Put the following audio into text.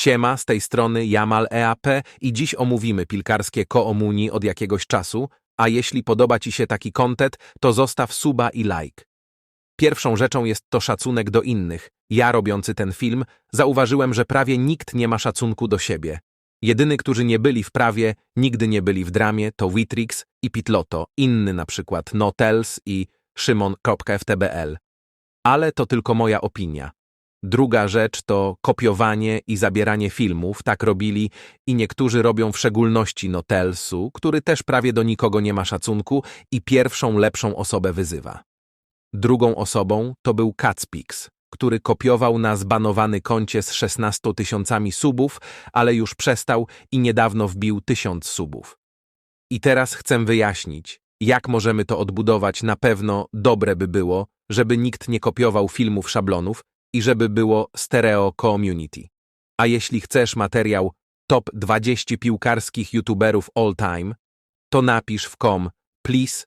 Siema, z tej strony Jamal EAP i dziś omówimy pilkarskie koomuni od jakiegoś czasu, a jeśli podoba Ci się taki content, to zostaw suba i like. Pierwszą rzeczą jest to szacunek do innych. Ja, robiący ten film, zauważyłem, że prawie nikt nie ma szacunku do siebie. Jedyny, którzy nie byli w prawie, nigdy nie byli w dramie, to Witrix i Pitloto, inny na przykład Notels i Szymon.ftbl. Ale to tylko moja opinia. Druga rzecz to kopiowanie i zabieranie filmów, tak robili i niektórzy robią w szczególności Notelsu, który też prawie do nikogo nie ma szacunku i pierwszą lepszą osobę wyzywa. Drugą osobą to był Kacpix, który kopiował na zbanowany koncie z 16 tysiącami subów, ale już przestał i niedawno wbił tysiąc subów. I teraz chcę wyjaśnić, jak możemy to odbudować. Na pewno dobre by było, żeby nikt nie kopiował filmów szablonów i żeby było stereo community. A jeśli chcesz materiał top 20 piłkarskich youtuberów all time, to napisz w kom please